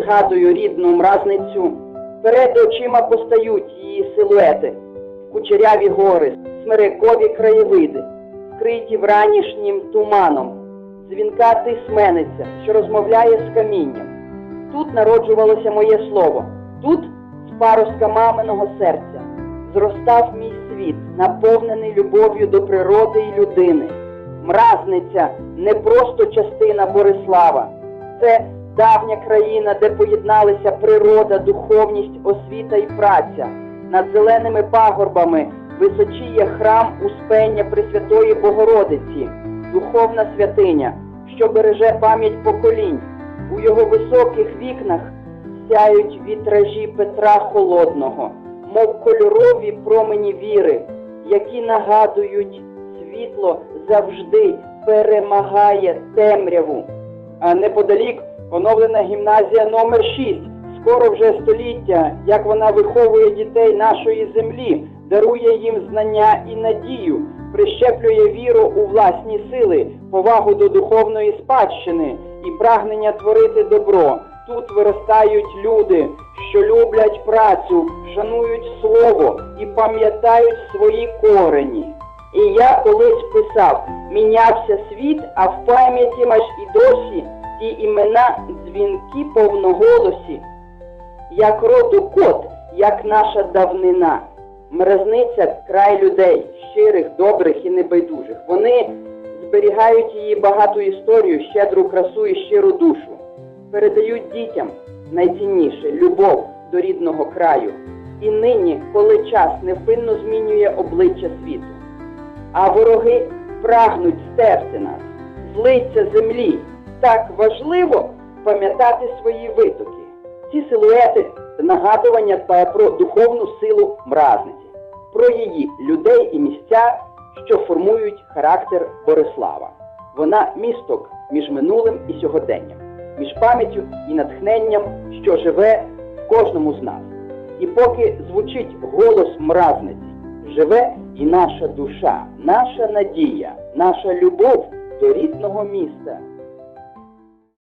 Згадую рідну мразницю, перед очима постають її силуети, кучеряві гори, смирикові краєвиди, вкриті вранішнім туманом, дзвінка тисмениця, що розмовляє з камінням. Тут народжувалося моє слово, тут з паростка маминого серця. Зростав мій світ, наповнений любов'ю до природи і людини. Мразниця не просто частина Борислава, це давня країна, де поєдналися природа, духовність, освіта і праця. Над зеленими пагорбами височіє храм Успення Пресвятої Богородиці, духовна святиня, що береже пам'ять поколінь. У його високих вікнах сяють вітражі Петра Холодного, мов кольорові промені віри, які нагадують, світло завжди перемагає темряву. А неподалік оновлена гімназія номер 6 Скоро вже століття, як вона виховує дітей нашої землі, дарує їм знання і надію, прищеплює віру у власні сили, повагу до духовної спадщини і прагнення творити добро. Тут виростають люди, що люблять працю, шанують слово і пам'ятають свої корені. І я колись писав, мінявся світ, а в пам'яті маш і досі ті імена дзвінки повноголосі, як роду кот, як наша давнина. Мерезниця край людей, щирих, добрих і небайдужих. Вони зберігають її багату історію, щедру красу і щиру душу, передають дітям найцінніше любов до рідного краю. І нині, коли час невпинно змінює обличчя світу, а вороги прагнуть стерти нас, злиться землі. Так важливо пам'ятати свої витоки. Ці силуети нагадування та про духовну силу мразниці, про її людей і місця, що формують характер Борислава. Вона місток між минулим і сьогоденням, між пам'яттю і натхненням, що живе в кожному з нас. І поки звучить голос мразниці, живе і наша душа, наша надія, наша любов до рідного міста.